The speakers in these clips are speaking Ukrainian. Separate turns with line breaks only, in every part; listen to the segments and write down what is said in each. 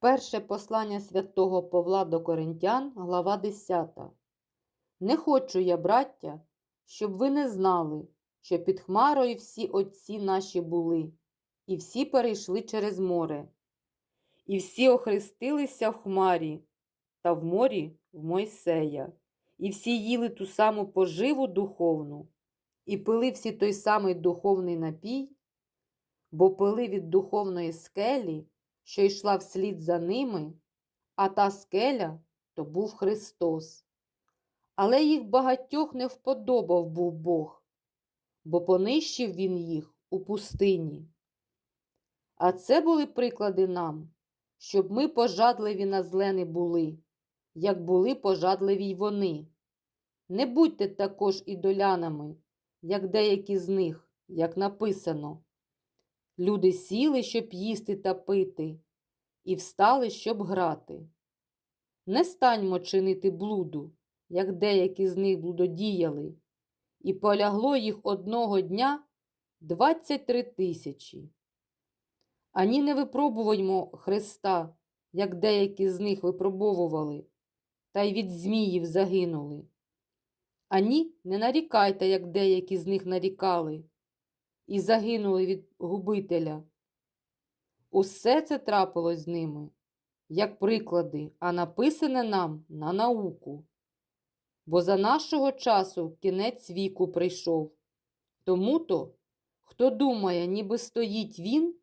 Перше послання святого Павла до Коринтян, глава 10. Не хочу я, браття, щоб ви не знали, що під Хмарою всі отці наші були, і всі перейшли через море, і всі охрестилися в Хмарі, та в морі в Мойсея, і всі їли ту саму поживу духовну, і пили всі той самий духовний напій, бо пили від духовної скелі, що йшла вслід за ними, а та скеля то був Христос. Але їх багатьох не вподобав був Бог, бо понищив він їх у пустині. А це були приклади нам, щоб ми пожадливі на зле не були, як були пожадливі й вони. Не будьте також ідолянами, як деякі з них, як написано. Люди сіли, щоб їсти та пити, і встали, щоб грати. Не станьмо чинити блуду, як деякі з них блудодіяли, і полягло їх одного дня двадцять три тисячі. Ані не випробуваймо Христа, як деякі з них випробовували, та й від зміїв загинули. Ані не нарікайте, як деякі з них нарікали, і загинули від губителя. Усе це трапилось з ними, як приклади, а написане нам на науку. Бо за нашого часу кінець віку прийшов. Тому то, хто думає, ніби стоїть він,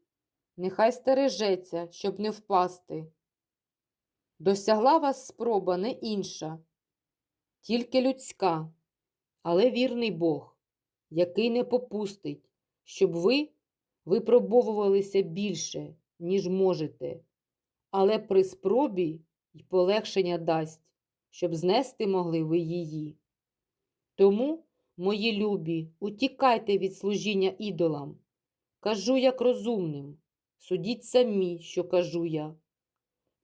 нехай стережеться, щоб не впасти. Досягла вас спроба не інша, тільки людська, але вірний Бог, який не попустить, щоб ви випробовувалися більше, ніж можете, але при спробі й полегшення дасть, щоб знести могли ви її. Тому, мої любі, утікайте від служіння ідолам. Кажу, як розумним, судіть самі, що кажу я.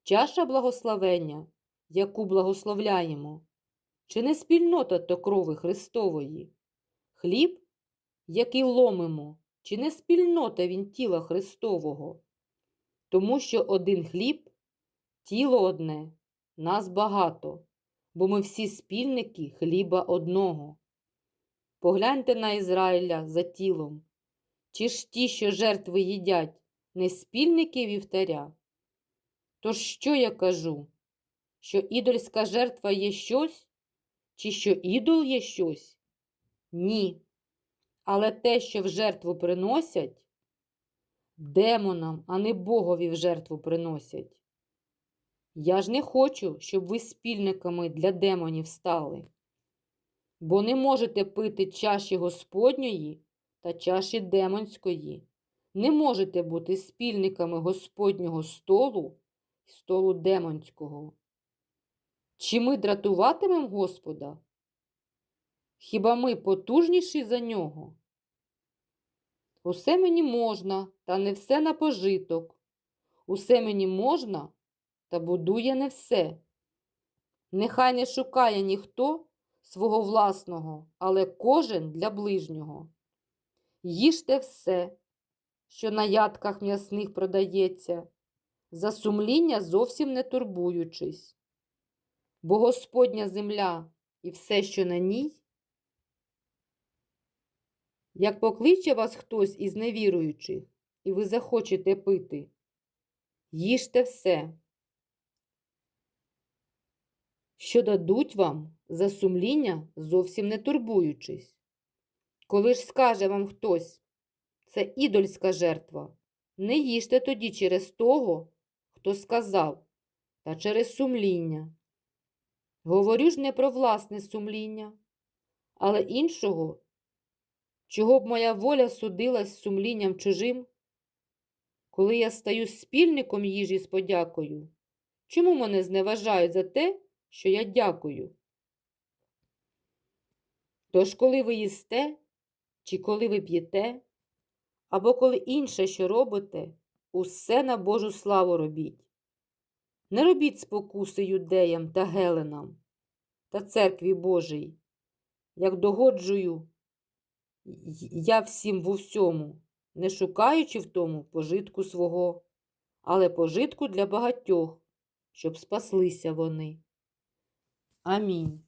Чаша благословення, яку благословляємо, чи не спільнота то крови Христової? Хліб, який ломимо, чи не спільнота він тіла Христового? Тому що один хліб, тіло одне, нас багато, бо ми всі спільники хліба одного. Погляньте на Ізраїля за тілом, чи ж ті, що жертви їдять, не спільники вівтаря? Тож що я кажу? Що ідольська жертва є щось? Чи що ідол є щось? Ні. Але те, що в жертву приносять, демонам, а не Богові в жертву приносять. Я ж не хочу, щоб ви спільниками для демонів стали, бо не можете пити чаші Господньої та чаші демонської, не можете бути спільниками Господнього столу і столу демонського. Чи ми дратуватимемо Господа? Хіба ми потужніші за нього? Усе мені можна, та не все на пожиток. Усе мені можна, та будує не все. Нехай не шукає ніхто свого власного, але кожен для ближнього. Їжте все, що на ядках м'ясних продається, за сумління зовсім не турбуючись. Бо Господня земля і все, що на ній, як покличе вас хтось із невіруючих, і ви захочете пити, їжте все, що дадуть вам за сумління, зовсім не турбуючись. Коли ж скаже вам хтось, це ідольська жертва, не їжте тоді через того, хто сказав, та через сумління. Говорю ж не про власне сумління, але іншого, чого б моя воля судилась сумлінням чужим, коли я стаю спільником їжі з подякою, чому мене зневажають за те, що я дякую? Тож, коли ви їсте, чи коли ви п'єте, або коли інше, що робите, усе на Божу славу робіть. Не робіть спокуси юдеям та геленам та церкві Божій, як догоджую я всім в усьому, не шукаючи в тому пожитку свого, але пожитку для багатьох, щоб спаслися вони. Амінь.